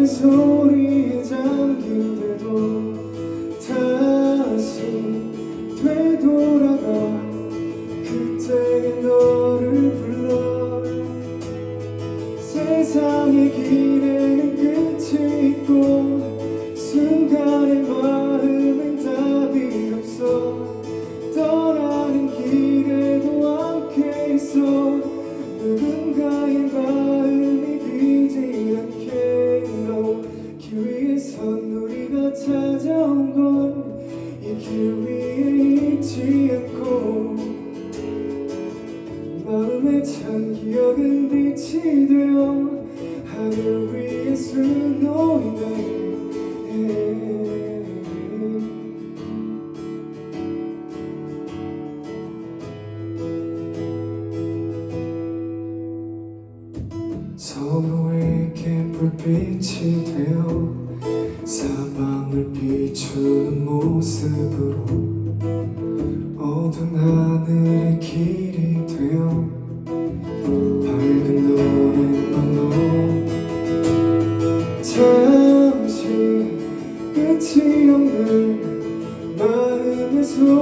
그 소리에 잠긴데도 carry us knowing 서로에게 불빛이 되어 사방을 비추는 모습으로 어두운 하늘에 기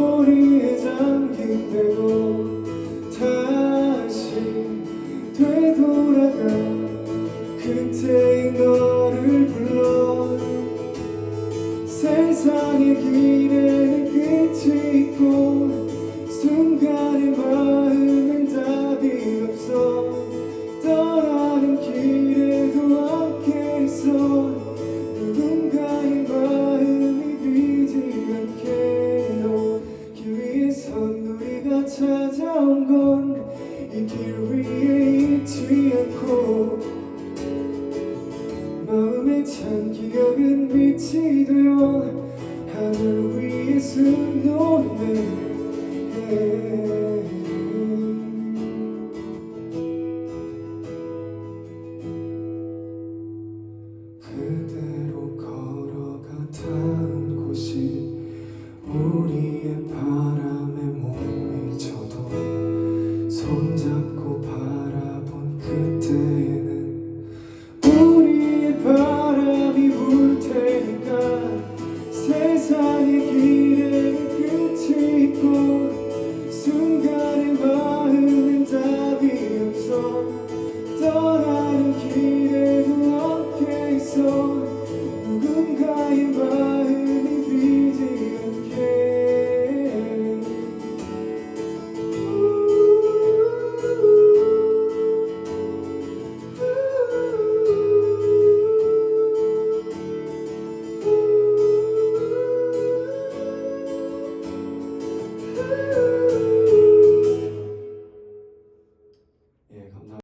머리에 잠긴대로 다시 되돌아가 그때 너를 불러 세상의 길에 찬 기억은 빛이 되어 하늘 위에 숨 녹네